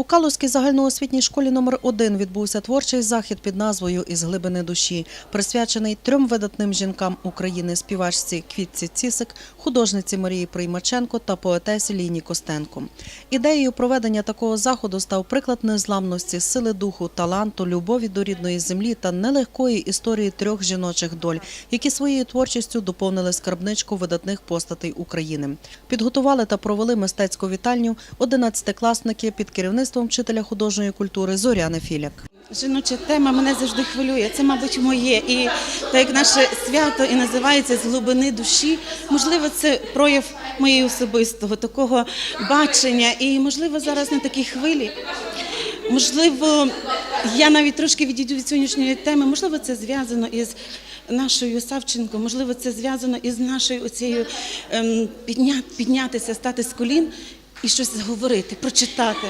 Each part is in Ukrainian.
У Калузькій загальноосвітній школі номер 1 відбувся творчий захід під назвою Із глибини душі, присвячений трьом видатним жінкам України співачці Квітці Цісик, художниці Марії Приймаченко та поетесі Ліні Костенко. Ідеєю проведення такого заходу став приклад незламності, сили духу, таланту, любові до рідної землі та нелегкої історії трьох жіночих доль, які своєю творчістю доповнили скарбничку видатних постатей України. Підготували та провели мистецьку вітальню 11-класники під керівництвом вчителя художньої культури Зоряни Філяк. Жіноча тема мене завжди хвилює. Це, мабуть, моє. І так як наше свято і називається з глибини душі, можливо, це прояв моєї особистого такого бачення. І можливо, зараз на такій хвилі. Можливо, я навіть трошки відійду від сьогоднішньої теми. Можливо, це зв'язано із нашою Савченко, можливо, це зв'язано із нашою оцією ем, підня, піднятися, стати з колін і щось говорити, прочитати.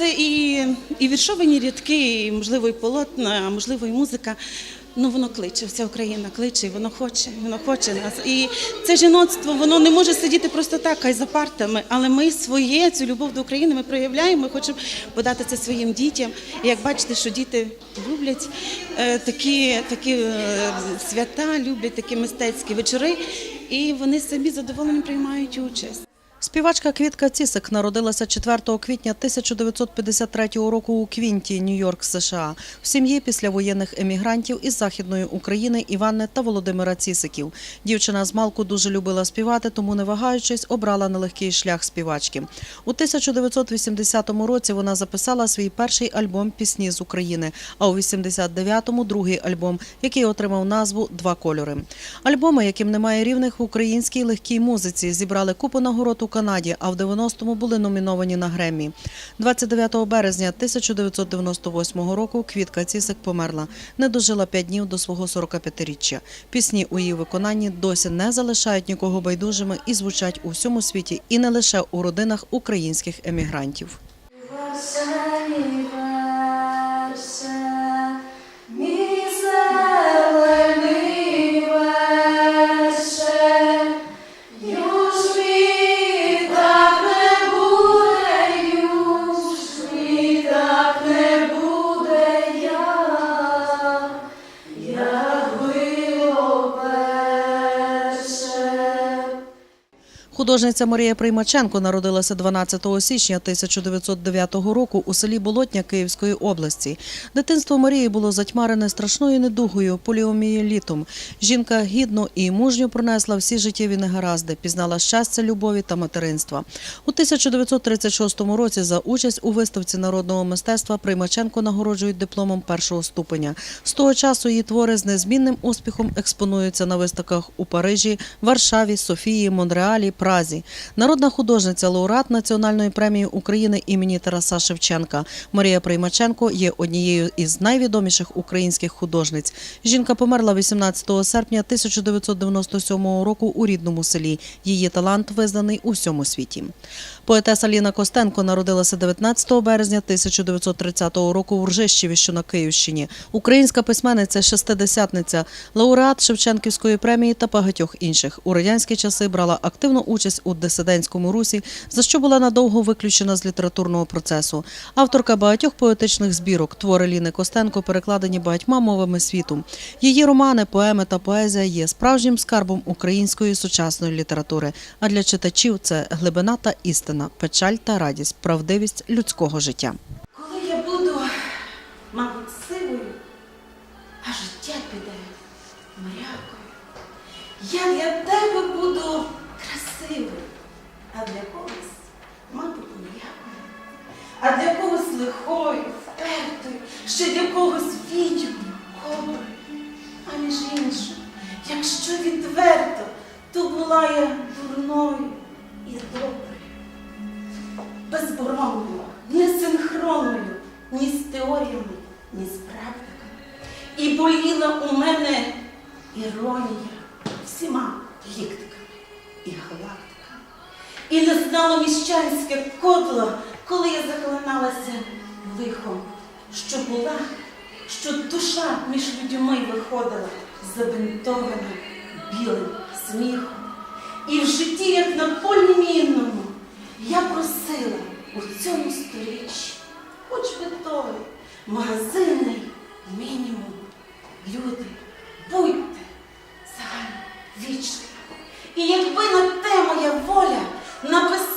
Це і, і віршовані рядки, і, можливо, і полотна, а можливо, і музика. Ну, воно кличе, вся Україна кличе, і воно хоче, воно хоче нас. І це жіноцтво, воно не може сидіти просто так, хай за партами. Але ми своє, цю любов до України ми проявляємо, ми хочемо подати це своїм дітям. І як бачите, що діти люблять е, такі, такі е, свята, люблять такі мистецькі вечори, і вони самі з задоволенням приймають участь. Співачка Квітка Цісик народилася 4 квітня 1953 року у Квінті, Нью-Йорк, США, в сім'ї післявоєнних емігрантів із Західної України Іванни та Володимира Цісиків. Дівчина з малку дуже любила співати, тому, не вагаючись, обрала нелегкий шлях співачки. У 1980 році вона записала свій перший альбом Пісні з України, а у 89-му – другий альбом, який отримав назву Два кольори. Альбоми, яким немає рівних в українській легкій музиці, зібрали купу нагород Канаді, а в 90-му були номіновані на Греммі. 29 березня 1998 року Квітка Цісик померла. Не дожила 5 днів до свого 45-річчя. Пісні у її виконанні досі не залишають нікого байдужими і звучать у всьому світі, і не лише у родинах українських емігрантів. Художниця Марія Приймаченко народилася 12 січня 1909 року у селі Болотня Київської області. Дитинство Марії було затьмарене страшною недугою поліомієлітом. Жінка гідно і мужньо пронесла всі життєві негаразди, пізнала щастя, любові та материнства. У 1936 році за участь у виставці народного мистецтва Приймаченко нагороджують дипломом першого ступеня. З того часу її твори з незмінним успіхом експонуються на виставках у Парижі, Варшаві, Софії, Монреалі, Празі. Народна художниця, лауреат Національної премії України імені Тараса Шевченка Марія Приймаченко є однією із найвідоміших українських художниць. Жінка померла 18 серпня 1997 року у рідному селі. Її талант визнаний у всьому світі. Поетеса Ліна Костенко народилася 19 березня 1930 року у Ржищеві, що на Київщині. Українська письменниця, шестидесятниця, лауреат Шевченківської премії та багатьох інших. У радянські часи брала активну участь у дисидентському русі, за що була надовго виключена з літературного процесу. Авторка багатьох поетичних збірок. Твори Ліни Костенко перекладені багатьма мовами світу. Її романи, поеми та поезія є справжнім скарбом української сучасної літератури. А для читачів це глибина та істина, печаль та радість, правдивість людського життя. Коли я буду, мабуть, сивою, а життя піде морякою, я для тебе буду красивою, а для когось, мабуть, ніякою, а для когось лихою, впертою, ще для когось відьмою, коброю. А між іншим, якщо відверто, то була я дурною і доброю безборонною, несинхронною ні з теоріями, ні з практиками. І боліла у мене іронія всіма ліктиками і галактиками. І не знало міщанське кодло, коли я захлиналася лихом, що була, що душа між людьми виходила забинтована білим сміхом. І в житті, як на полі мінному, я просила у цьому сторіччі хоч би той магазинний мінімум. Люди, будьте загально вічні. І якби на воля